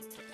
Yeah.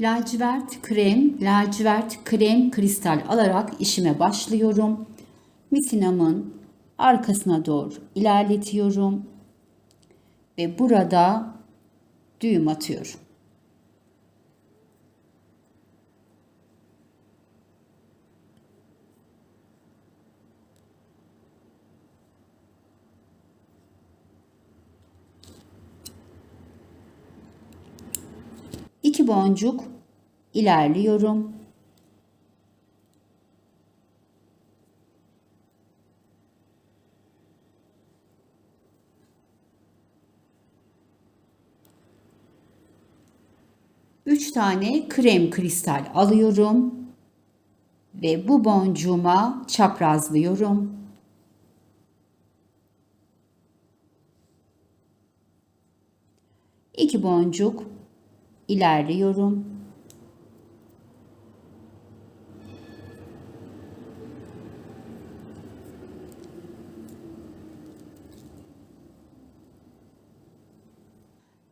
Lacivert krem, lacivert krem kristal alarak işime başlıyorum. Misinamın arkasına doğru ilerletiyorum. Ve burada düğüm atıyorum. İki boncuk ilerliyorum. Üç tane krem kristal alıyorum ve bu boncuğuma çaprazlıyorum. İki boncuk ilerliyorum.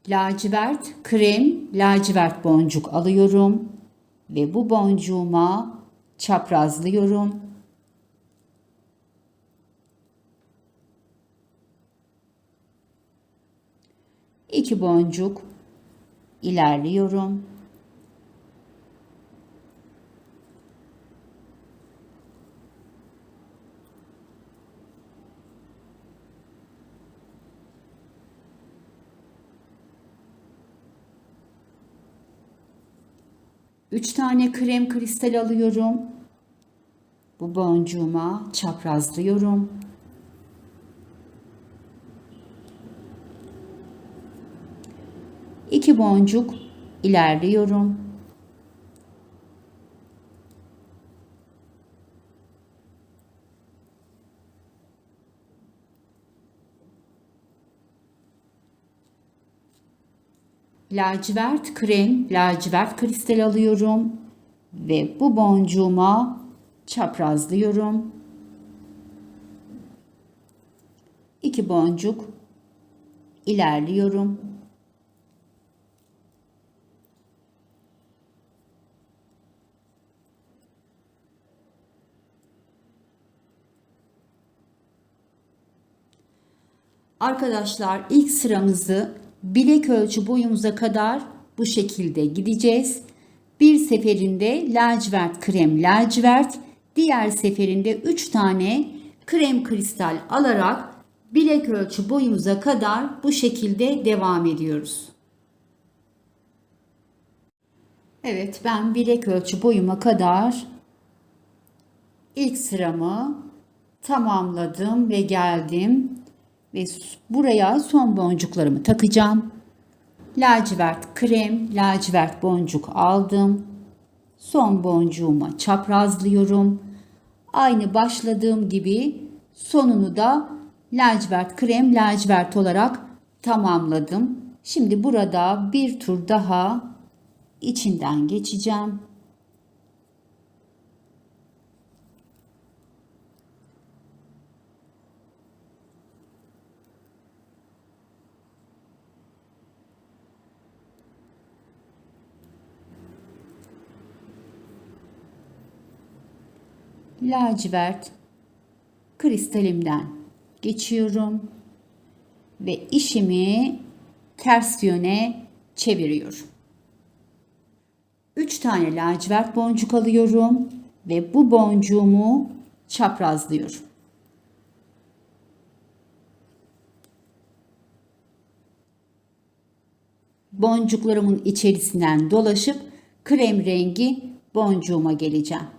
Lacivert krem lacivert boncuk alıyorum ve bu boncuğuma çaprazlıyorum. İki boncuk ilerliyorum. Üç tane krem kristal alıyorum. Bu boncuğuma çaprazlıyorum. İki boncuk ilerliyorum. Lacivert krem, lacivert kristal alıyorum ve bu boncuğuma çaprazlıyorum. İki boncuk ilerliyorum. Arkadaşlar ilk sıramızı bilek ölçü boyumuza kadar bu şekilde gideceğiz. Bir seferinde lacivert krem lacivert, diğer seferinde 3 tane krem kristal alarak bilek ölçü boyumuza kadar bu şekilde devam ediyoruz. Evet ben bilek ölçü boyuma kadar ilk sıramı tamamladım ve geldim ve buraya son boncuklarımı takacağım. Lacivert krem, lacivert boncuk aldım. Son boncuğuma çaprazlıyorum. Aynı başladığım gibi sonunu da lacivert krem, lacivert olarak tamamladım. Şimdi burada bir tur daha içinden geçeceğim. Lacivert kristalimden geçiyorum ve işimi ters yöne çeviriyorum. 3 tane lacivert boncuk alıyorum ve bu boncuğumu çaprazlıyorum. Boncuklarımın içerisinden dolaşıp krem rengi boncuğuma geleceğim.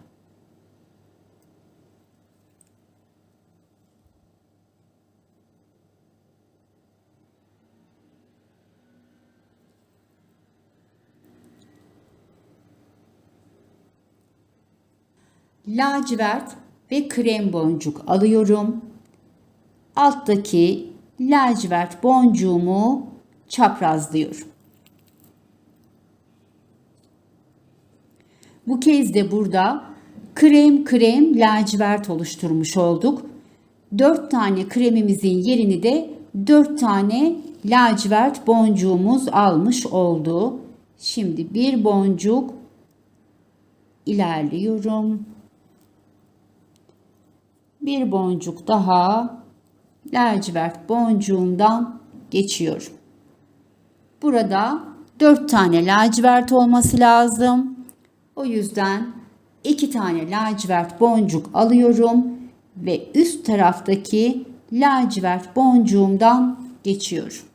Lacivert ve krem boncuk alıyorum. Alttaki lacivert boncuğumu çaprazlıyorum. Bu kez de burada krem krem lacivert oluşturmuş olduk. 4 tane kremimizin yerini de 4 tane lacivert boncuğumuz almış oldu. Şimdi bir boncuk ilerliyorum bir boncuk daha lacivert boncuğumdan geçiyorum. Burada 4 tane lacivert olması lazım. O yüzden 2 tane lacivert boncuk alıyorum ve üst taraftaki lacivert boncuğumdan geçiyorum.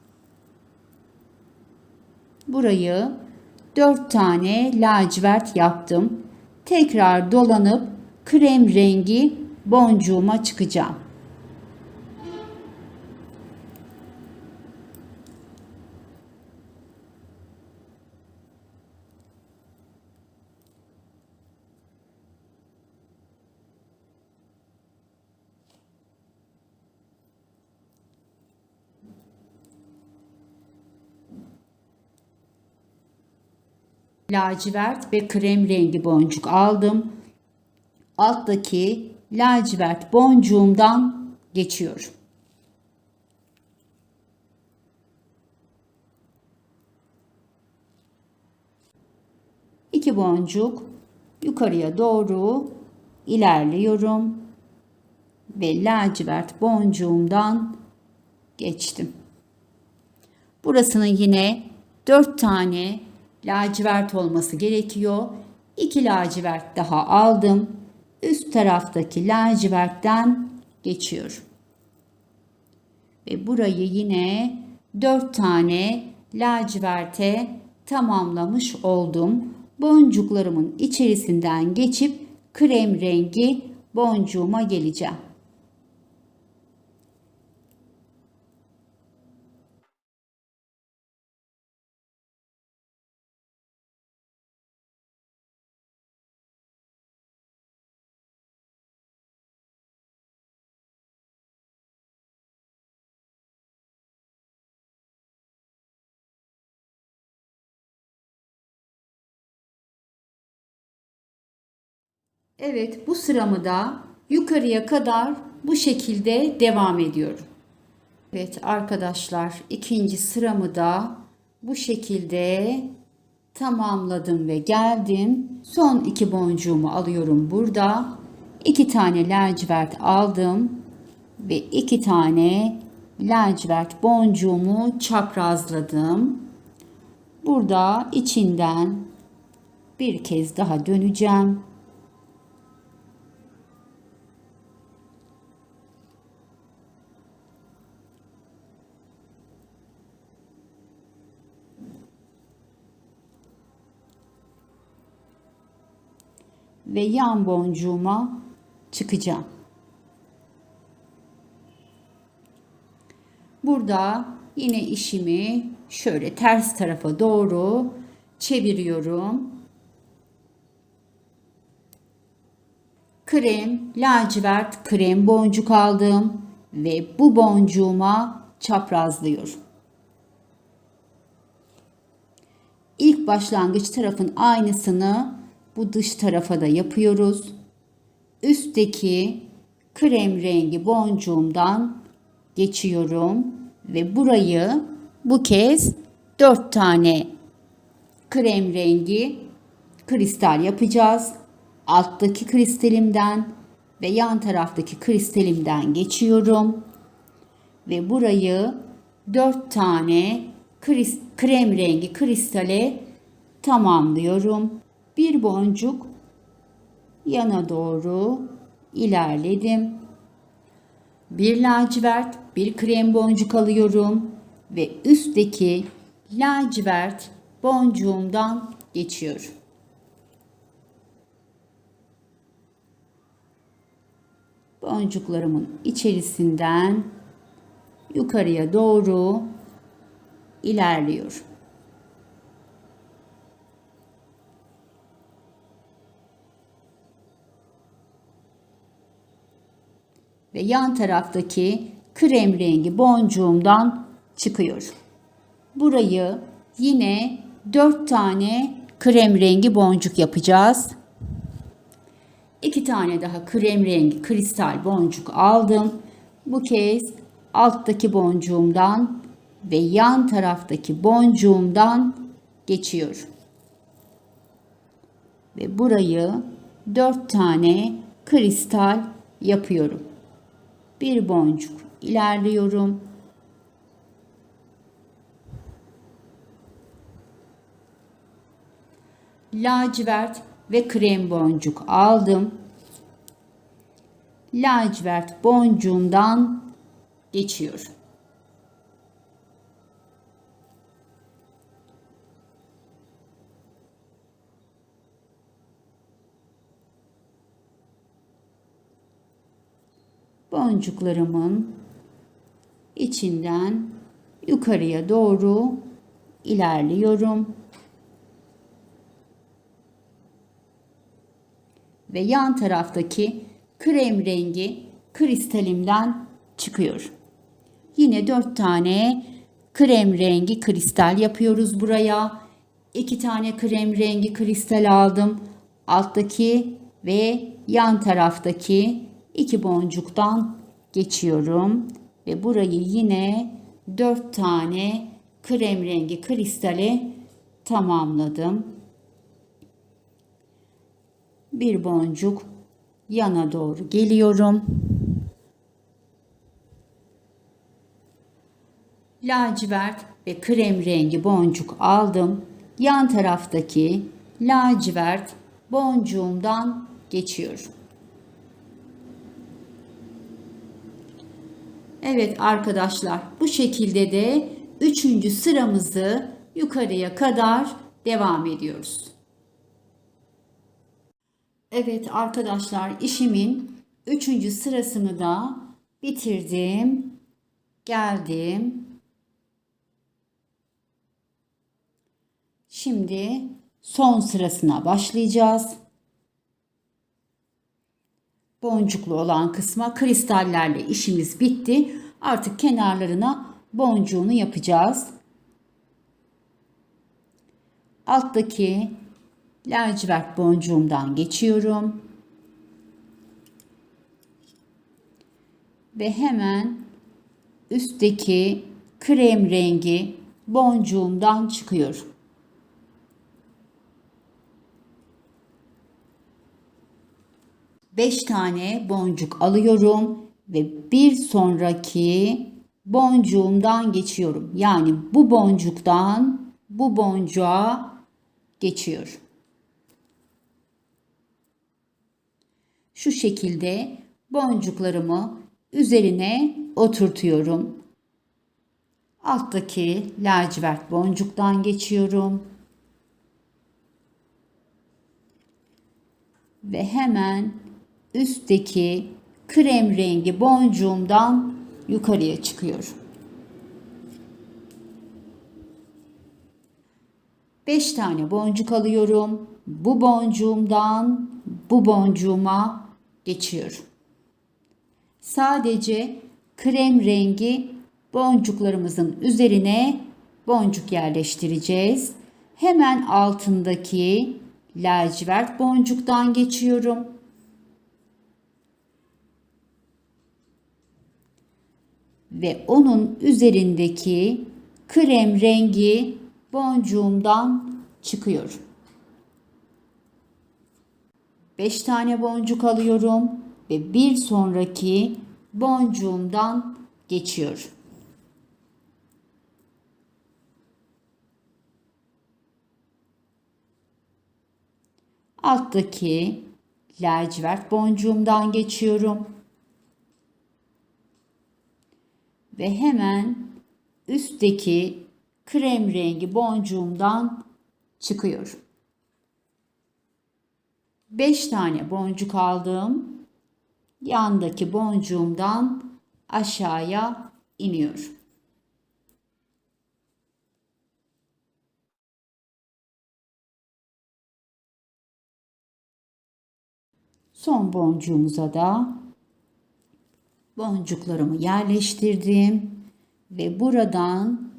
Burayı 4 tane lacivert yaptım. Tekrar dolanıp krem rengi boncuğuma çıkacağım. lacivert ve krem rengi boncuk aldım. Alttaki lacivert boncuğumdan geçiyorum. İki boncuk yukarıya doğru ilerliyorum ve lacivert boncuğumdan geçtim. Burasının yine dört tane lacivert olması gerekiyor. İki lacivert daha aldım üst taraftaki lacivertten geçiyorum. Ve burayı yine 4 tane laciverte tamamlamış oldum. Boncuklarımın içerisinden geçip krem rengi boncuğuma geleceğim. Evet bu sıramı da yukarıya kadar bu şekilde devam ediyorum. Evet arkadaşlar ikinci sıramı da bu şekilde tamamladım ve geldim. Son iki boncuğumu alıyorum burada. İki tane lacivert aldım ve iki tane lacivert boncuğumu çaprazladım. Burada içinden Bir kez daha döneceğim. Ve yan boncuğuma çıkacağım. Burada yine işimi şöyle ters tarafa doğru çeviriyorum. Krem, lacivert krem boncuk aldım ve bu boncuğuma çaprazlıyorum. İlk başlangıç tarafın aynısını bu dış tarafa da yapıyoruz. Üstteki krem rengi boncuğumdan geçiyorum ve burayı bu kez 4 tane krem rengi kristal yapacağız. Alttaki kristalimden ve yan taraftaki kristalimden geçiyorum. Ve burayı 4 tane krem rengi kristale tamamlıyorum. Bir boncuk yana doğru ilerledim. Bir lacivert, bir krem boncuk alıyorum ve üstteki lacivert boncuğumdan geçiyorum. Boncuklarımın içerisinden yukarıya doğru ilerliyorum. Ve yan taraftaki krem rengi boncuğumdan çıkıyor. Burayı yine 4 tane krem rengi boncuk yapacağız. 2 tane daha krem rengi kristal boncuk aldım. Bu kez alttaki boncuğumdan ve yan taraftaki boncuğumdan geçiyor. Ve burayı 4 tane kristal yapıyorum bir boncuk ilerliyorum. Lacivert ve krem boncuk aldım. Lacivert boncuğundan geçiyorum. Boncuklarımın içinden yukarıya doğru ilerliyorum. Ve yan taraftaki krem rengi kristalimden çıkıyor. Yine 4 tane krem rengi kristal yapıyoruz buraya. 2 tane krem rengi kristal aldım. Alttaki ve yan taraftaki iki boncuktan geçiyorum ve burayı yine dört tane krem rengi kristale tamamladım. Bir boncuk yana doğru geliyorum. Lacivert ve krem rengi boncuk aldım. Yan taraftaki lacivert boncuğumdan geçiyorum. Evet arkadaşlar bu şekilde de üçüncü sıramızı yukarıya kadar devam ediyoruz. Evet arkadaşlar işimin üçüncü sırasını da bitirdim. Geldim. Şimdi son sırasına başlayacağız boncuklu olan kısma kristallerle işimiz bitti. Artık kenarlarına boncuğunu yapacağız. Alttaki lacivert boncuğumdan geçiyorum. Ve hemen üstteki krem rengi boncuğumdan çıkıyorum. 5 tane boncuk alıyorum ve bir sonraki boncuğumdan geçiyorum. Yani bu boncuktan bu boncuğa geçiyorum. Şu şekilde boncuklarımı üzerine oturtuyorum. Alttaki lacivert boncuktan geçiyorum. Ve hemen üstteki krem rengi boncuğumdan yukarıya çıkıyorum. 5 tane boncuk alıyorum. Bu boncuğumdan bu boncuğuma geçiyorum. Sadece krem rengi boncuklarımızın üzerine boncuk yerleştireceğiz. Hemen altındaki lacivert boncuktan geçiyorum. Ve onun üzerindeki krem rengi boncuğumdan çıkıyorum. 5 tane boncuk alıyorum ve bir sonraki boncuğumdan geçiyorum. Alttaki lacivert boncuğumdan geçiyorum. Ve hemen üstteki krem rengi boncuğumdan çıkıyorum. 5 tane boncuk aldım. Yandaki boncuğumdan aşağıya iniyorum. Son boncuğumuza da boncuklarımı yerleştirdim ve buradan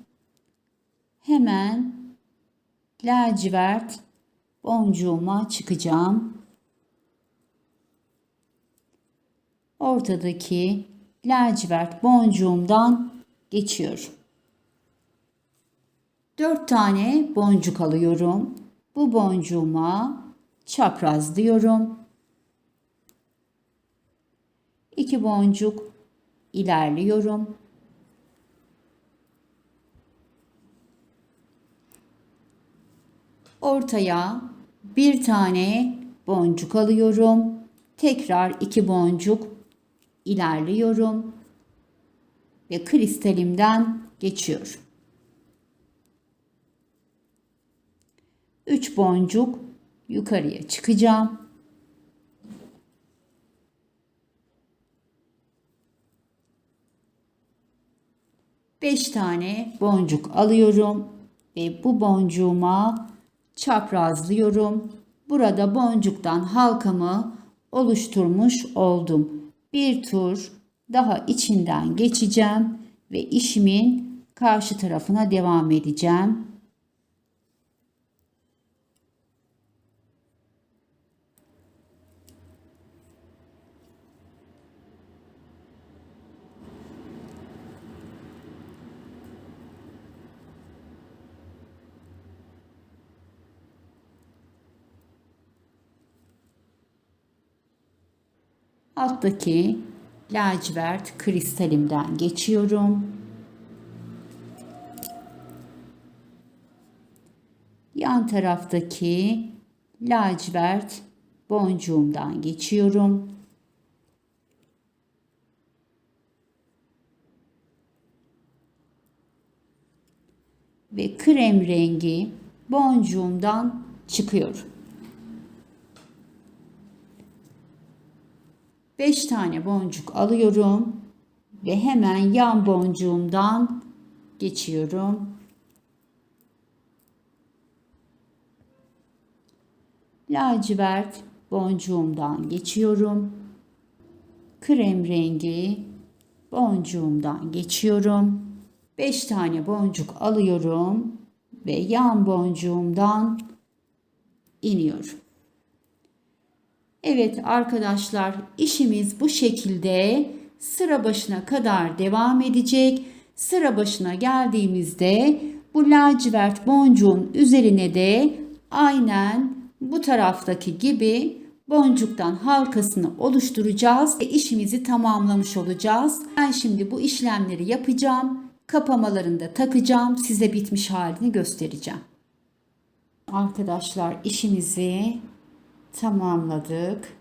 hemen lacivert boncuğuma çıkacağım. Ortadaki lacivert boncuğumdan geçiyorum. 4 tane boncuk alıyorum. Bu boncuğuma çaprazlıyorum. 2 boncuk ilerliyorum. Ortaya bir tane boncuk alıyorum. Tekrar iki boncuk ilerliyorum ve kristalimden geçiyorum. 3 boncuk yukarıya çıkacağım. Beş tane boncuk alıyorum ve bu boncuğuma çaprazlıyorum. Burada boncuktan halkamı oluşturmuş oldum. Bir tur daha içinden geçeceğim ve işimin karşı tarafına devam edeceğim. Alttaki lacivert kristalimden geçiyorum. Yan taraftaki lacivert boncuğumdan geçiyorum. Ve krem rengi boncuğumdan çıkıyorum. 5 tane boncuk alıyorum ve hemen yan boncuğumdan geçiyorum. Lacivert boncuğumdan geçiyorum. Krem rengi boncuğumdan geçiyorum. 5 tane boncuk alıyorum ve yan boncuğumdan iniyorum. Evet arkadaşlar işimiz bu şekilde sıra başına kadar devam edecek. Sıra başına geldiğimizde bu lacivert boncuğun üzerine de aynen bu taraftaki gibi boncuktan halkasını oluşturacağız ve işimizi tamamlamış olacağız. Ben şimdi bu işlemleri yapacağım. Kapamalarını da takacağım. Size bitmiş halini göstereceğim. Arkadaşlar işimizi tamamladık.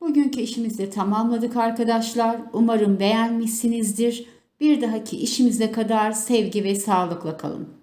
Bugünkü işimizi tamamladık arkadaşlar. Umarım beğenmişsinizdir. Bir dahaki işimize kadar sevgi ve sağlıkla kalın.